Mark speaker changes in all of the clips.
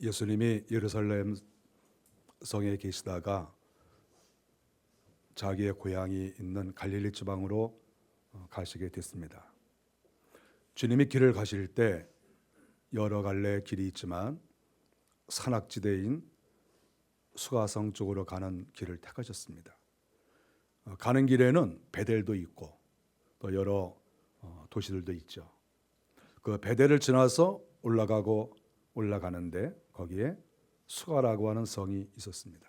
Speaker 1: 예수님이 예루살렘 성에 계시다가 자기의 고향이 있는 갈릴리 지방으로 어, 가시게 됐습니다. 주님이 길을 가실 때 여러 갈래 길이 있지만 산악지대인 수가성 쪽으로 가는 길을 택하셨습니다. 어, 가는 길에는 베델도 있고 또 여러 어, 도시들도 있죠. 그 베델을 지나서 올라가고 올라가는데 거기에 수가라고 하는 성이 있었습니다.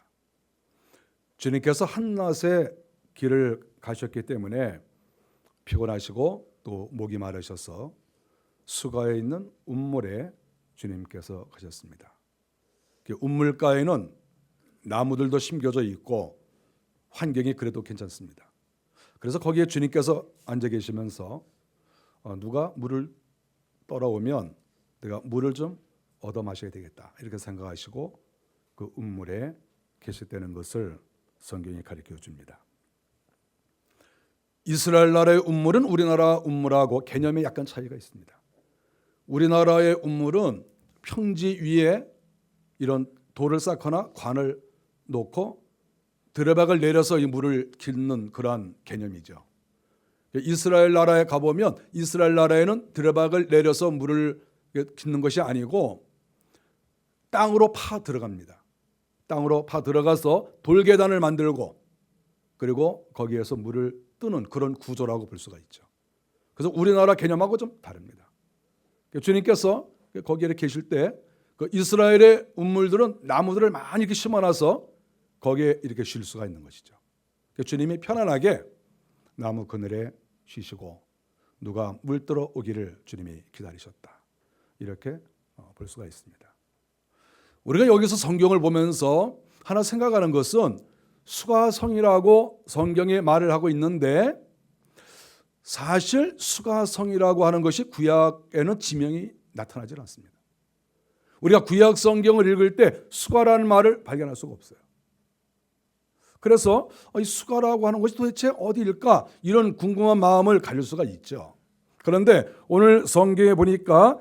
Speaker 1: 주님께서 한낮에 길을 가셨기 때문에 피곤하시고 또 목이 마르셔서 수가에 있는 운물에 주님께서 가셨습니다. 그 운물가에는 나무들도 심겨져 있고 환경이 그래도 괜찮습니다. 그래서 거기에 주님께서 앉아 계시면서 어, 누가 물을 떠러오면 내가 물을 좀 얻어 마셔야 되겠다 이렇게 생각하시고 그 운물에 계셨다는 것을 성경이 가르쳐 줍니다. 이스라엘 나라의 운물은 우리나라 운물하고 개념에 약간 차이가 있습니다. 우리나라의 운물은 평지 위에 이런 돌을 쌓거나 관을 놓고 드레박을 내려서 이 물을 깃는 그러한 개념이죠. 이스라엘 나라에 가보면 이스라엘 나라에는 드레박을 내려서 물을 깃는 것이 아니고 땅으로 파 들어갑니다. 땅으로 파 들어가서 돌계단을 만들고 그리고 거기에서 물을 뜨는 그런 구조라고 볼 수가 있죠. 그래서 우리나라 개념하고 좀 다릅니다. 주님께서 거기에 계실 때 그 이스라엘의 운물들은 나무들을 많이 이렇게 심어놔서 거기에 이렇게 쉴 수가 있는 것이죠. 주님이 편안하게 나무 그늘에 쉬시고 누가 물 들어 오기를 주님이 기다리셨다. 이렇게 어, 볼 수가 있습니다. 우리가 여기서 성경을 보면서 하나 생각하는 것은 수가성이라고 성경에 말을 하고 있는데 사실 수가성이라고 하는 것이 구약에는 지명이 나타나지 않습니다. 우리가 구약 성경을 읽을 때 수가라는 말을 발견할 수가 없어요. 그래서 이 수가라고 하는 것이 도대체 어디일까 이런 궁금한 마음을 가질 수가 있죠. 그런데 오늘 성경에 보니까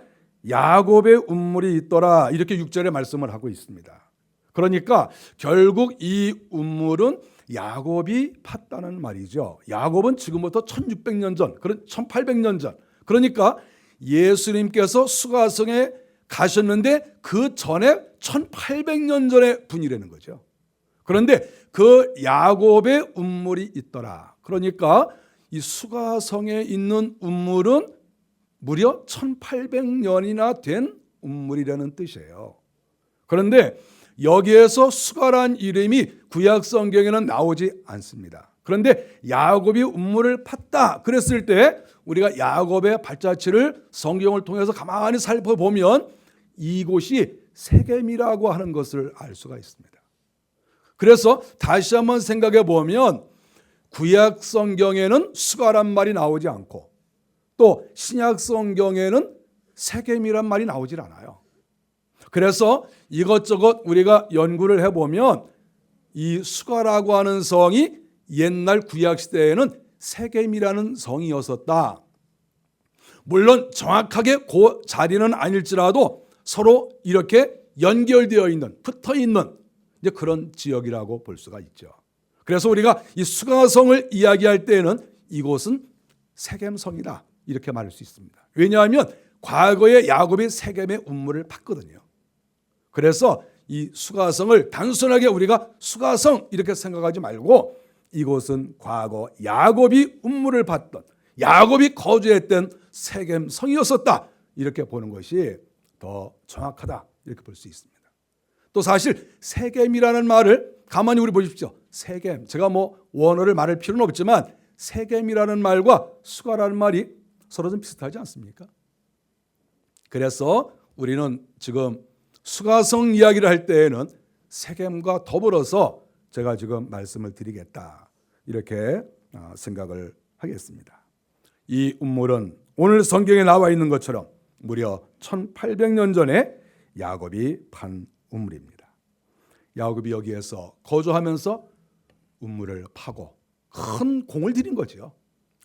Speaker 1: 야곱의 운물이 있더라 이렇게 6절에 말씀을 하고 있습니다. 그러니까 결국 이 운물은 야곱이 팠다는 말이죠. 야곱은 지금부터 1600년 전, 그런 1800년 전. 그러니까 예수님께서 수가성에 가셨는데 그 전에 1800년 전의 분이라는 거죠. 그런데 그 야곱의 운물이 있더라. 그러니까 이 수가성에 있는 운물은 무려 1800년이나 된 운물이라는 뜻이에요. 그런데 여기에서 수가란 이름이 구약 성경에는 나오지 않습니다. 그런데 야곱이 운물을 팠다 그랬을 때 우리가 야곱의 발자취를 성경을 통해서 가만히 살펴보면 이곳이 세겜이라고 하는 것을 알 수가 있습니다. 그래서 다시 한번 생각해 보면 구약 성경에는 수가란 말이 나오지 않고 또 신약 성경에는 세겜이란 말이 나오질 않아요. 그래서 이것저것 우리가 연구를 해보면 이 수가라고 하는 성이 옛날 구약 시대에는 세겜이라는 성이었었다. 물론 정확하게 그 자리는 아닐지라도 서로 이렇게 연결되어 있는 붙어 있는 이제 그런 지역이라고 볼 수가 있죠. 그래서 우리가 이 수가성을 이야기할 때에는 이곳은 세겜성이다 이렇게 말할 수 있습니다. 왜냐하면 과거에 야곱이 세겜의 운물을 팠거든요. 그래서 이 수가성을 단순하게 우리가 수가성 이렇게 생각하지 말고 이곳은 과거 야곱이 운물을 받던 야곱이 거주했던 세겜 성이었었다 이렇게 보는 것이 더 정확하다 이렇게 볼 수 있습니다. 또 사실 세겜이라는 말을 가만히 우리 보십시오. 세겜 제가 뭐 원어를 말할 필요는 없지만 세겜이라는 말과 수가라는 말이 서로 좀 비슷하지 않습니까? 그래서 우리는 지금 수가성 이야기를 할 때에는 세겜과 더불어서 제가 지금 말씀을 드리겠다 이렇게 어, 생각을 하겠습니다. 이 운물은 오늘 성경에 나와 있는 것처럼 무려 1800년 전에 야곱이 판 운물입니다. 야곱이 여기에서 거주하면서 운물을 파고 큰 공을 들인 거죠.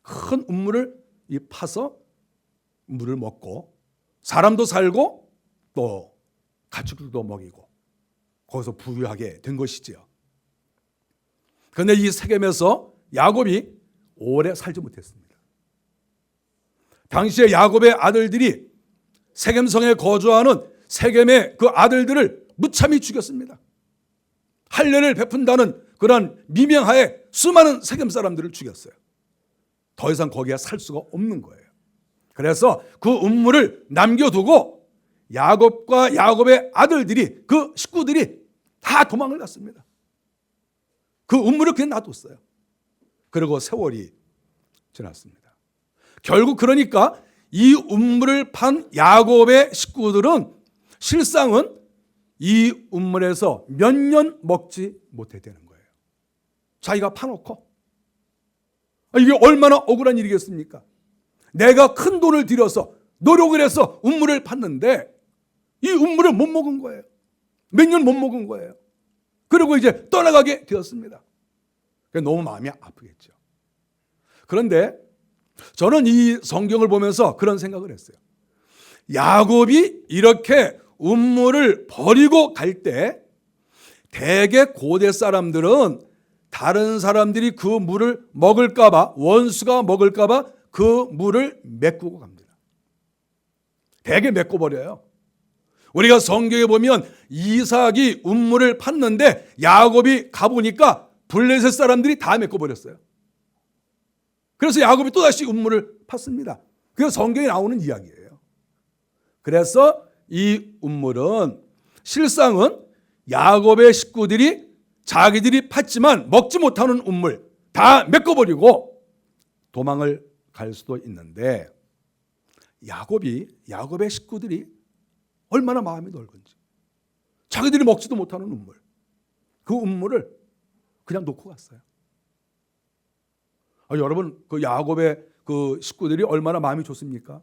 Speaker 1: 큰 운물을 파서 물을 먹고 사람도 살고 또 가축들도 먹이고 거기서 부유하게 된 것이지요. 그런데 이 세겜에서 야곱이 오래 살지 못했습니다. 당시에 야곱의 아들들이 세겜성에 거주하는 세겜의 그 아들들을 무참히 죽였습니다. 할례를 베푼다는 그런 미명하에 수많은 세겜 사람들을 죽였어요. 더 이상 거기에 살 수가 없는 거예요. 그래서 그 음물을 남겨두고 야곱과 야곱의 아들들이 그 식구들이 다 도망을 갔습니다. 그 음물을 그냥 놔뒀어요. 그리고 세월이 지났습니다. 결국 그러니까 이 음물을 판 야곱의 식구들은 실상은 이 음물에서 몇 년 먹지 못해 되는 거예요. 자기가 파놓고 아, 이게 얼마나 억울한 일이겠습니까? 내가 큰 돈을 들여서 노력을 해서 음물을 팠는데 이 음물을 못 먹은 거예요. 몇 년 못 먹은 거예요. 그리고 이제 떠나가게 되었습니다. 너무 마음이 아프겠죠. 그런데 저는 이 성경을 보면서 그런 생각을 했어요. 야곱이 이렇게 음물을 버리고 갈 때 대개 고대 사람들은 다른 사람들이 그 물을 먹을까봐 원수가 먹을까봐 그 물을 메꾸고 갑니다. 대개 메꿔 버려요. 우리가 성경에 보면 이삭이 음물을 팠는데 야곱이 가보니까 블레셋 사람들이 다 메꿔 버렸어요. 그래서 야곱이 또다시 음물을 팠습니다. 그게 성경에 나오는 이야기예요. 그래서 이 음물은 실상은 야곱의 식구들이 자기들이 팠지만 먹지 못하는 음물 다 메꿔버리고 도망을 갈 수도 있는데 야곱이 야곱의 식구들이 얼마나 마음이 넓은지 자기들이 먹지도 못하는 음물 그 음물을 그냥 놓고 갔어요. 아, 여러분 그 야곱의 그 식구들이 얼마나 마음이 좋습니까?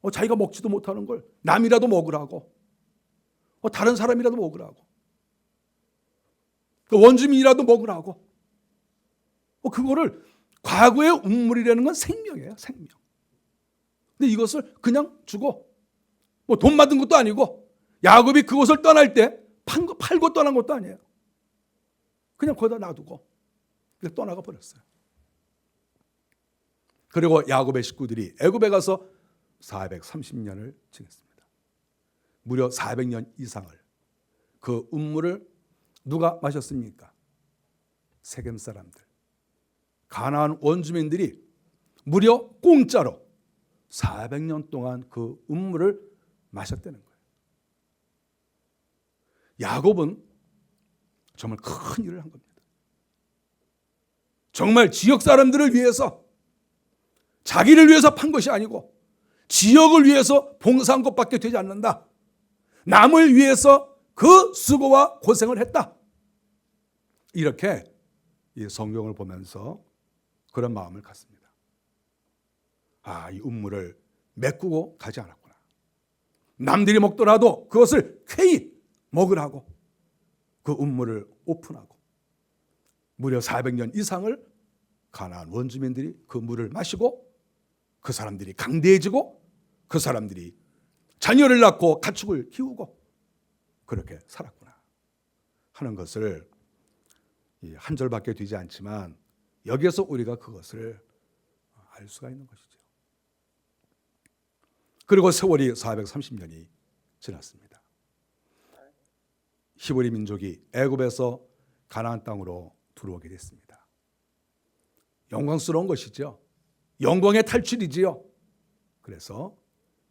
Speaker 1: 어, 자기가 먹지도 못하는 걸 남이라도 먹으라고 어, 다른 사람이라도 먹으라고 그 원주민이라도 먹으라고. 어, 그거를 과거의 운물이라는 건 생명이에요 생명. 근데 이것을 그냥 주고 뭐 돈 받은 것도 아니고 야곱이 그곳을 떠날 때 팔고 떠난 것도 아니에요. 그냥 거기다 놔두고 떠나가 버렸어요. 그리고 야곱의 식구들이 애굽에 가서 430년을 지냈습니다. 무려 400년 이상을 그 음물을 누가 마셨습니까? 세겜 사람들. 가나안 원주민들이 무려 공짜로 400년 동안 그 음물을 마셨다는 거예요. 야곱은 정말 큰 일을 한 겁니다. 정말 지역 사람들을 위해서 자기를 위해서 판 것이 아니고 지역을 위해서 봉사한 것밖에 되지 않는다. 남을 위해서 그 수고와 고생을 했다. 이렇게 이 성경을 보면서 그런 마음을 갖습니다. 아, 이 음물을 메꾸고 가지 않았구나. 남들이 먹더라도 그것을 쾌히 먹으라고 그 음물을 오픈하고 무려 400년 이상을 가나안 원주민들이 그 물을 마시고 그 사람들이 강대해지고 그 사람들이 자녀를 낳고 가축을 키우고 그렇게 살았구나 하는 것을 한 절밖에 되지 않지만 여기에서 우리가 그것을 알 수가 있는 것이죠. 그리고 세월이 430년이 지났습니다. 히브리 민족이 애굽에서 가나안 땅으로 들어오게 됐습니다. 영광스러운 것이죠. 영광의 탈출이지요. 그래서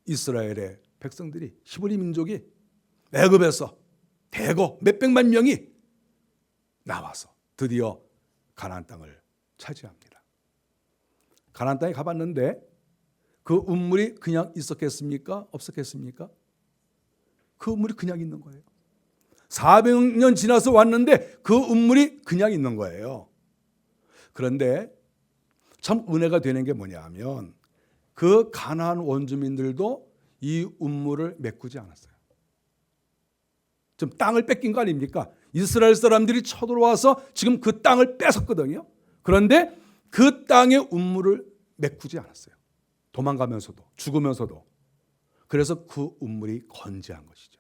Speaker 1: 이스라엘의 백성들이 히브리 민족이 애굽에서 대거 몇백만 명이 나와서 드디어 가나안 땅을 차지합니다. 가나안 땅에 가봤는데 그 운물이 그냥 있었겠습니까? 없었겠습니까? 그 운물이 그냥 있는 거예요. 400년 지나서 왔는데 그 운물이 그냥 있는 거예요. 그런데 참 은혜가 되는 게 뭐냐면 그 가나안 원주민들도 이 운물을 메꾸지 않았어요. 좀 땅을 뺏긴 거 아닙니까? 이스라엘 사람들이 쳐들어와서 지금 그 땅을 뺏었거든요. 그런데 그 땅의 운물을 메꾸지 않았어요. 도망가면서도 죽으면서도. 그래서 그 운물이 건재한 것이죠.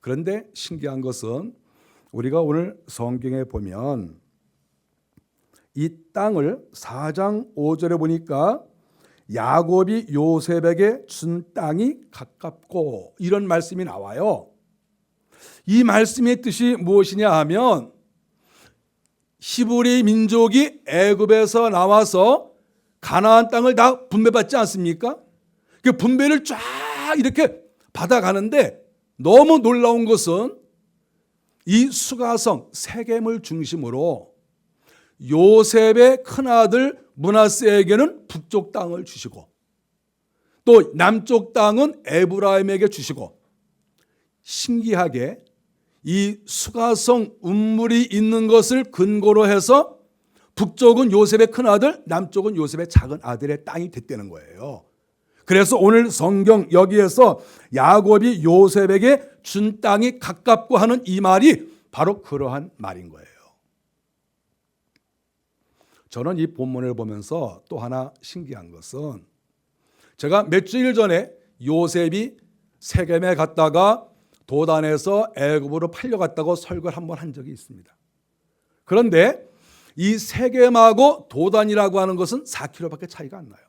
Speaker 1: 그런데 신기한 것은 우리가 오늘 성경에 보면 이 땅을 4장 5절에 보니까 야곱이 요셉에게 준 땅이 가깝고 이런 말씀이 나와요. 이 말씀의 뜻이 무엇이냐 하면 히브리 민족이 애굽에서 나와서 가나안 땅을 다 분배받지 않습니까? 그 분배를 쫙 이렇게 받아가는데 너무 놀라운 것은 이 수가성 세겜을 중심으로 요셉의 큰아들 문하세에게는 북쪽 땅을 주시고 또 남쪽 땅은 에브라임에게 주시고 신기하게 이 수가성 운물이 있는 것을 근거로 해서 북쪽은 요셉의 큰 아들, 남쪽은 요셉의 작은 아들의 땅이 됐다는 거예요. 그래서 오늘 성경 여기에서 야곱이 요셉에게 준 땅이 가깝고 하는 이 말이 바로 그러한 말인 거예요. 저는 이 본문을 보면서 또 하나 신기한 것은 제가 몇 주일 전에 요셉이 세겜에 갔다가 도단에서 애굽으로 팔려갔다고 설교를 한 번 한 적이 있습니다. 그런데 이 세겜하고 도단이라고 하는 것은 4km밖에 차이가 안 나요.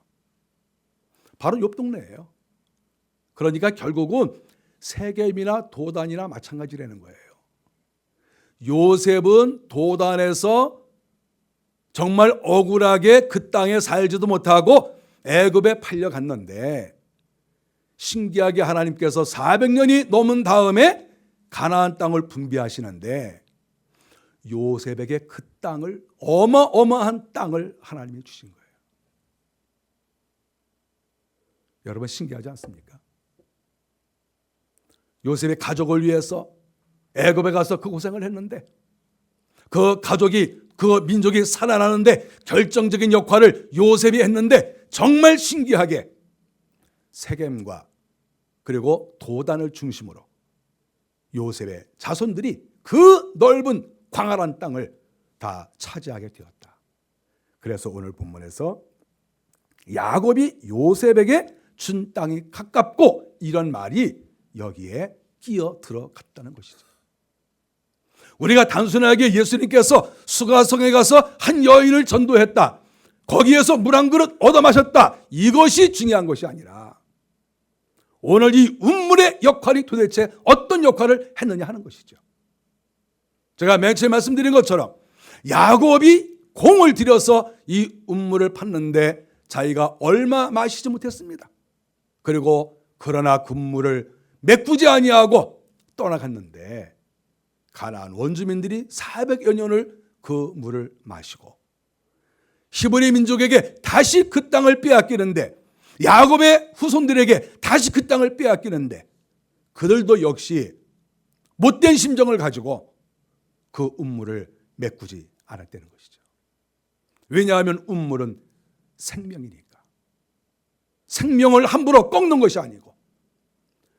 Speaker 1: 바로 옆 동네예요. 그러니까 결국은 세겜이나 도단이나 마찬가지라는 거예요. 요셉은 도단에서 정말 억울하게 그 땅에 살지도 못하고 애굽에 팔려갔는데 신기하게 하나님께서 400년이 넘은 다음에 가나안 땅을 분배하시는데 요셉에게 그 땅을 어마어마한 땅을 하나님이 주신 거예요. 여러분 신기하지 않습니까? 요셉의 가족을 위해서 애굽에 가서 그 고생을 했는데 그 가족이 그 민족이 살아나는데 결정적인 역할을 요셉이 했는데 정말 신기하게 세겜과 그리고 도단을 중심으로 요셉의 자손들이 그 넓은 광활한 땅을 다 차지하게 되었다. 그래서 오늘 본문에서 야곱이 요셉에게 준 땅이 가깝고 이런 말이 여기에 끼어 들어갔다는 것이죠. 우리가 단순하게 예수님께서 수가성에 가서 한 여인을 전도했다. 거기에서 물 한 그릇 얻어 마셨다. 이것이 중요한 것이 아니라 오늘 이 운물의 역할이 도대체 어떤 역할을 했느냐 하는 것이죠. 제가 맨 처음에 말씀드린 것처럼 야곱이 공을 들여서 이 운물을 팠는데 자기가 얼마 마시지 못했습니다. 그리고 그러나 군물을 메꾸지 아니하고 떠나갔는데 가나안 원주민들이 400여 년을 그 물을 마시고 히브리 민족에게 다시 그 땅을 빼앗기는데 야곱의 후손들에게 다시 그 땅을 빼앗기는데 그들도 역시 못된 심정을 가지고 그 운물을 메꾸지 않았다는 것이죠. 왜냐하면 운물은 생명이니까. 생명을 함부로 꺾는 것이 아니고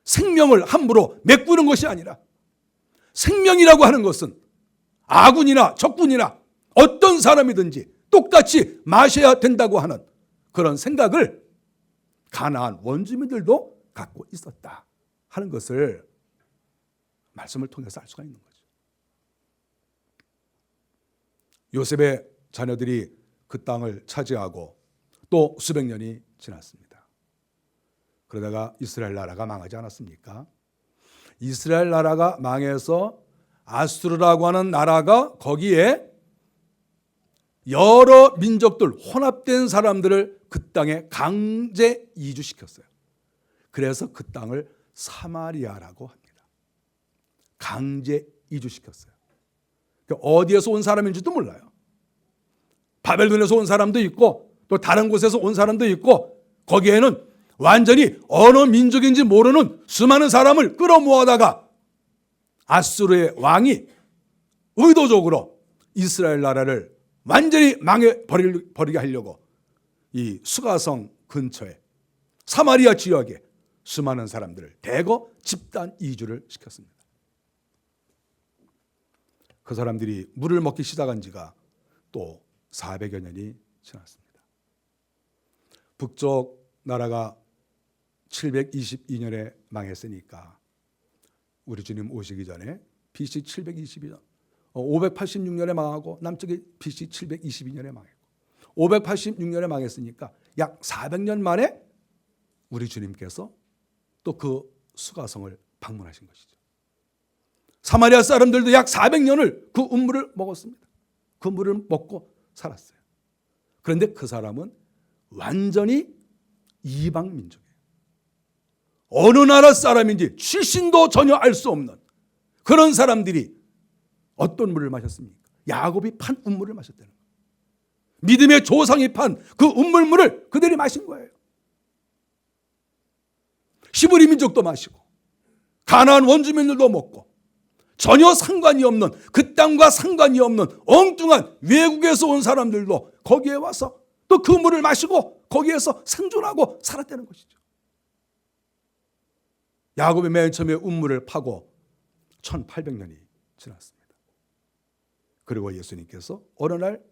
Speaker 1: 생명을 함부로 메꾸는 것이 아니라 생명이라고 하는 것은 아군이나 적군이나 어떤 사람이든지 똑같이 마셔야 된다고 하는 그런 생각을 가나안 원주민들도 갖고 있었다 하는 것을 말씀을 통해서 알 수가 있는 거죠. 요셉의 자녀들이 그 땅을 차지하고 또 수백 년이 지났습니다. 그러다가 이스라엘 나라가 망하지 않았습니까? 이스라엘 나라가 망해서 아수르라고 하는 나라가 거기에 여러 민족들 혼합된 사람들을 그 땅에 강제 이주시켰어요. 그래서 그 땅을 사마리아라고 합니다. 강제 이주시켰어요. 그러니까 어디에서 온 사람인지도 몰라요. 바벨론에서 온 사람도 있고 또 다른 곳에서 온 사람도 있고 거기에는 완전히 어느 민족인지 모르는 수많은 사람을 끌어모아다가 아수르의 왕이 의도적으로 이스라엘 나라를 완전히 망해 버리게 하려고 이 수가성 근처에 사마리아 지역에 수많은 사람들을 대거 집단 이주를 시켰습니다. 그 사람들이 물을 먹기 시작한 지가 또 400여 년이 지났습니다. 북쪽 나라가 722년에 망했으니까 우리 주님 오시기 전에 BC 722년 586년에 망하고 남쪽이 BC 722년에 망했고 586년에 망했으니까 약 400년 만에 우리 주님께서 또 그 수가성을 방문하신 것이죠. 사마리아 사람들도 약 400년을 그 음물을 먹었습니다. 그 물을 먹고 살았어요. 그런데 그 사람은 완전히 이방 민족이에요. 어느 나라 사람인지 출신도 전혀 알 수 없는 그런 사람들이 어떤 물을 마셨습니까? 야곱이 판 음물을 마셨다는 거예요. 믿음의 조상이 판그 음물물을 그들이 마신 거예요. 시브리 민족도 마시고 가나안 원주민들도 먹고 전혀 상관이 없는 그 땅과 상관이 없는 엉뚱한 외국에서 온 사람들도 거기에 와서 또 그 물을 마시고 거기에서 생존하고 살았다는 것이죠. 야곱이 맨 처음에 음물을 파고 1800년이 지났습니다. 그리고 예수님께서 어느 날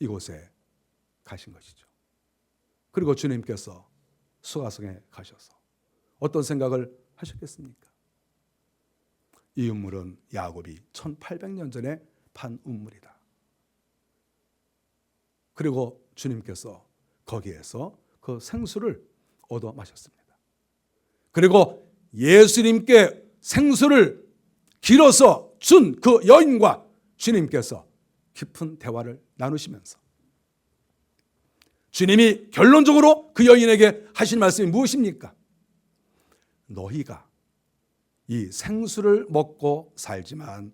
Speaker 1: 이곳에 가신 것이죠. 그리고 주님께서 수가성에 가셔서 어떤 생각을 하셨겠습니까? 이 음물은 야곱이 1800년 전에 판 음물이다. 그리고 주님께서 거기에서 그 생수를 얻어 마셨습니다. 그리고 예수님께 생수를 길어서 준 그 여인과 주님께서 깊은 대화를 나누시면서 주님이 결론적으로 그 여인에게 하신 말씀이 무엇입니까? 너희가 이 생수를 먹고 살지만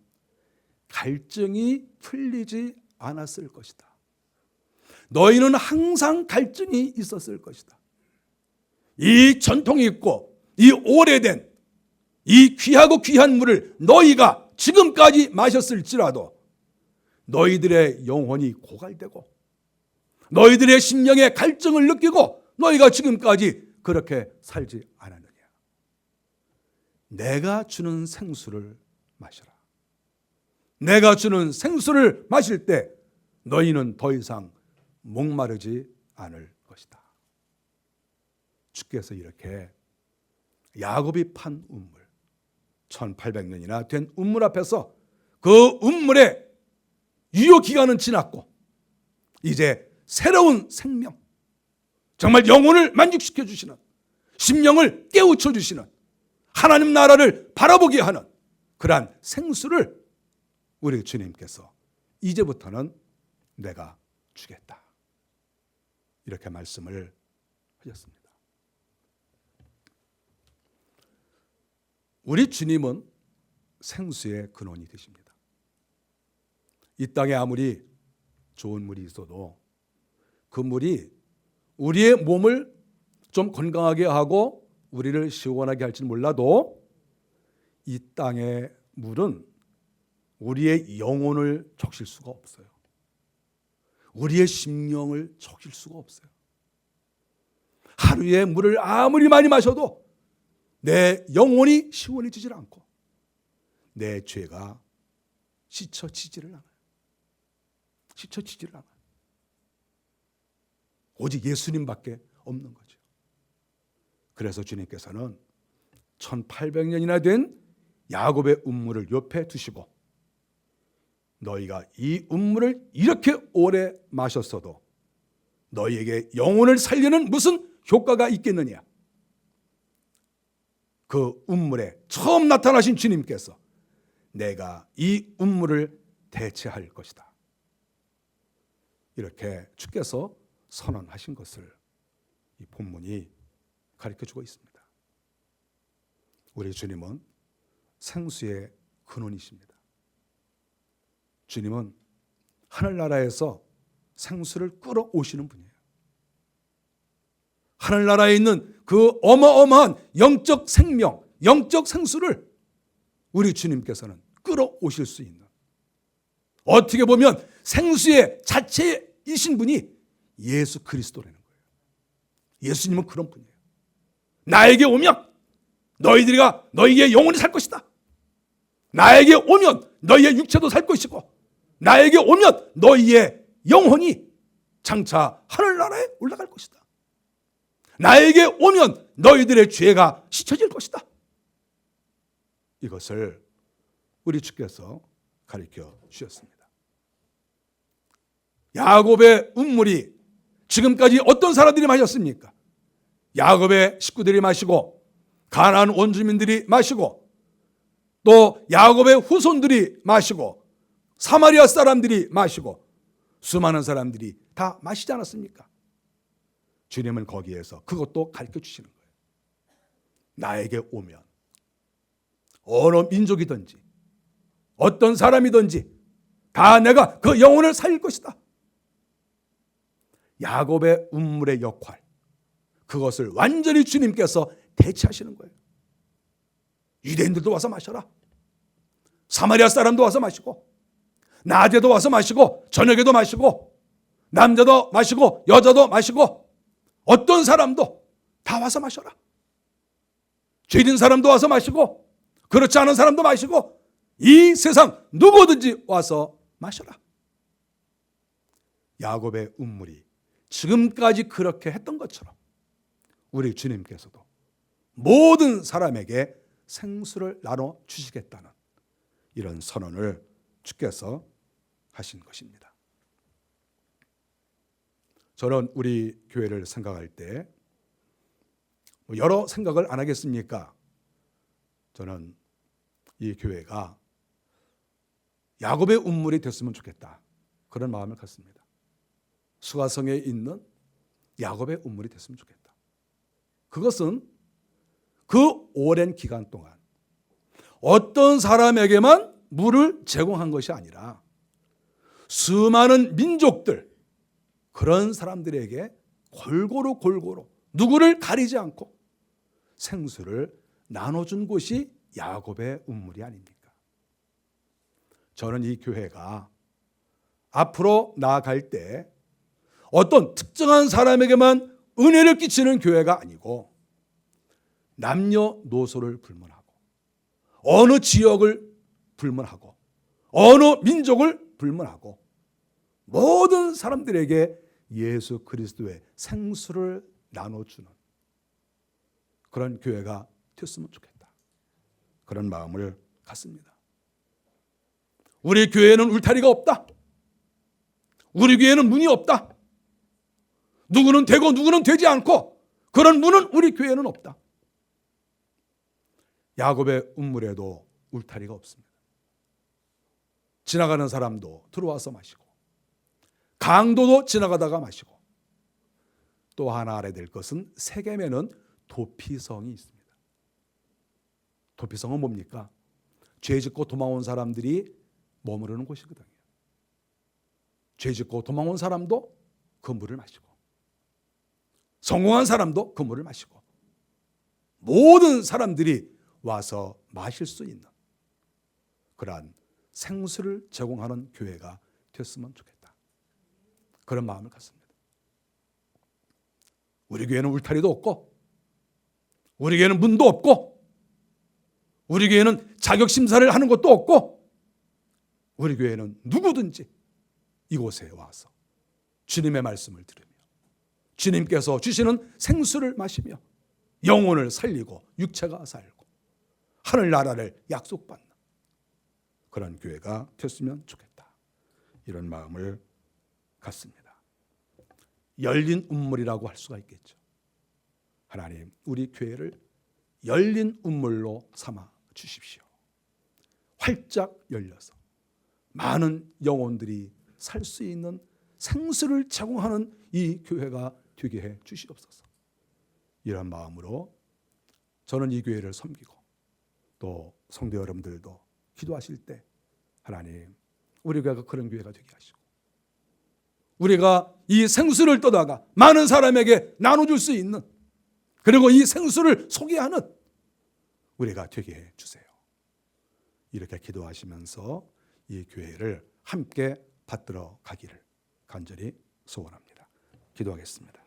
Speaker 1: 갈증이 풀리지 않았을 것이다. 너희는 항상 갈증이 있었을 것이다. 이 전통이 있고 이 오래된 이 귀하고 귀한 물을 너희가 지금까지 마셨을지라도 너희들의 영혼이 고갈되고 너희들의 심령에 갈증을 느끼고 너희가 지금까지 그렇게 살지 않았느냐. 내가 주는 생수를 마셔라. 내가 주는 생수를 마실 때 너희는 더 이상 목마르지 않을 것이다. 주께서 이렇게 야곱이 판 운물 1800년이나 된 운물 앞에서 그 운물의 유효 기간은 지났고 이제 새로운 생명 정말 영혼을 만족시켜 주시는 심령을 깨우쳐 주시는 하나님 나라를 바라보게 하는 그러한 생수를 우리 주님께서 이제부터는 내가 주겠다. 이렇게 말씀을 하셨습니다. 우리 주님은 생수의 근원이 되십니다. 이 땅에 아무리 좋은 물이 있어도 그 물이 우리의 몸을 좀 건강하게 하고 우리를 시원하게 할지는 몰라도 이 땅의 물은 우리의 영혼을 적실 수가 없어요. 우리의 심령을 적실 수가 없어요. 하루에 물을 아무리 많이 마셔도 내 영혼이 시원해지질 않고 내 죄가 씻혀지지를 않아요. 씻혀지지를 않아요. 오직 예수님밖에 없는 거죠. 그래서 주님께서는 1800년이나 된 야곱의 음물을 옆에 두시고 너희가 이 음물을 이렇게 오래 마셨어도 너희에게 영혼을 살리는 무슨 효과가 있겠느냐? 그 음물에 처음 나타나신 주님께서 내가 이 음물을 대체할 것이다. 이렇게 주께서 선언하신 것을 이 본문이 가르쳐 주고 있습니다. 우리 주님은 생수의 근원이십니다. 주님은 하늘나라에서 생수를 끌어오시는 분이에요. 하늘나라에 있는 그 어마어마한 영적 생명, 영적 생수를 우리 주님께서는 끌어오실 수 있는 어떻게 보면 생수의 자체이신 분이 예수 그리스도라는 거예요. 예수님은 그런 분이에요. 나에게 오면 너희들이가 너희의 영혼이 살 것이다. 나에게 오면 너희의 육체도 살 것이고 나에게 오면 너희의 영혼이 장차 하늘나라에 올라갈 것이다. 나에게 오면 너희들의 죄가 씻어질 것이다. 이것을 우리 주께서 가르쳐 주셨습니다. 야곱의 운물이 지금까지 어떤 사람들이 마셨습니까? 야곱의 식구들이 마시고 가나안 원주민들이 마시고 또 야곱의 후손들이 마시고 사마리아 사람들이 마시고 수많은 사람들이 다 마시지 않았습니까? 주님은 거기에서 그것도 가르쳐 주시는 거예요. 나에게 오면 어느 민족이든지 어떤 사람이든지 다 내가 그 영혼을 살릴 것이다. 야곱의 운물의 역할 그것을 완전히 주님께서 대체하시는 거예요. 유대인들도 와서 마셔라. 사마리아 사람도 와서 마시고 낮에도 와서 마시고 저녁에도 마시고 남자도 마시고 여자도 마시고 어떤 사람도 다 와서 마셔라. 죄진 사람도 와서 마시고 그렇지 않은 사람도 마시고 이 세상 누구든지 와서 마셔라. 야곱의 운물이 지금까지 그렇게 했던 것처럼 우리 주님께서도 모든 사람에게 생수를 나눠 주시겠다는 이런 선언을 주께서 하신 것입니다. 저는 우리 교회를 생각할 때뭐 여러 생각을 안 하겠습니까? 저는 이 교회가 야곱의 운물이 됐으면 좋겠다. 그런 마음을 갖습니다. 수가성에 있는 야곱의 운물이 됐으면 좋겠다. 그것은 그 오랜 기간 동안 어떤 사람에게만 물을 제공한 것이 아니라 수많은 민족들 그런 사람들에게 골고루 골고루 누구를 가리지 않고 생수를 나눠준 곳이 야곱의 운물이 아닙니까? 저는 이 교회가 앞으로 나아갈 때 어떤 특정한 사람에게만 은혜를 끼치는 교회가 아니고 남녀노소를 불문하고 어느 지역을 불문하고 어느 민족을 불문하고 모든 사람들에게 예수 그리스도의 생수를 나눠주는 그런 교회가 됐으면 좋겠다. 그런 마음을 갖습니다. 우리 교회는 울타리가 없다. 우리 교회는 문이 없다. 누구는 되고 누구는 되지 않고 그런 문은 우리 교회는 없다. 야곱의 운물에도 울타리가 없습니다. 지나가는 사람도 들어와서 마시고 강도도 지나가다가 마시고 또 하나 알아야 될 것은 세겜에는 도피성이 있습니다. 도피성은 뭡니까? 죄 짓고 도망온 사람들이 머무르는 곳이거든요. 죄 짓고 도망온 사람도 그 물을 마시고 성공한 사람도 그 물을 마시고 모든 사람들이 와서 마실 수 있는 그러한 생수를 제공하는 교회가 됐으면 좋겠다. 그런 마음을 갖습니다. 우리 교회는 울타리도 없고 우리 교회는 문도 없고 우리 교회는 자격 심사를 하는 것도 없고 우리 교회는 누구든지 이곳에 와서 주님의 말씀을 들으며 주님께서 주시는 생수를 마시며 영혼을 살리고 육체가 살고 하늘나라를 약속받는 그런 교회가 됐으면 좋겠다. 이런 마음을 갖습니다. 열린 운물이라고 할 수가 있겠죠. 하나님, 우리 교회를 열린 운물로 삼아 주십시오. 활짝 열려서 많은 영혼들이 살 수 있는 생수를 제공하는 이 교회가 되게 해 주시옵소서. 이런 마음으로 저는 이 교회를 섬기고 또 성도 여러분들도 기도하실 때 하나님 우리 교회가 그런 교회가 되게 하시고 우리가 이 생수를 떠다가 많은 사람에게 나눠줄 수 있는 그리고 이 생수를 소개하는 우리가 되게 해 주세요. 이렇게 기도하시면서 이 교회를 함께 받들어 가기를 간절히 소원합니다. 기도하겠습니다.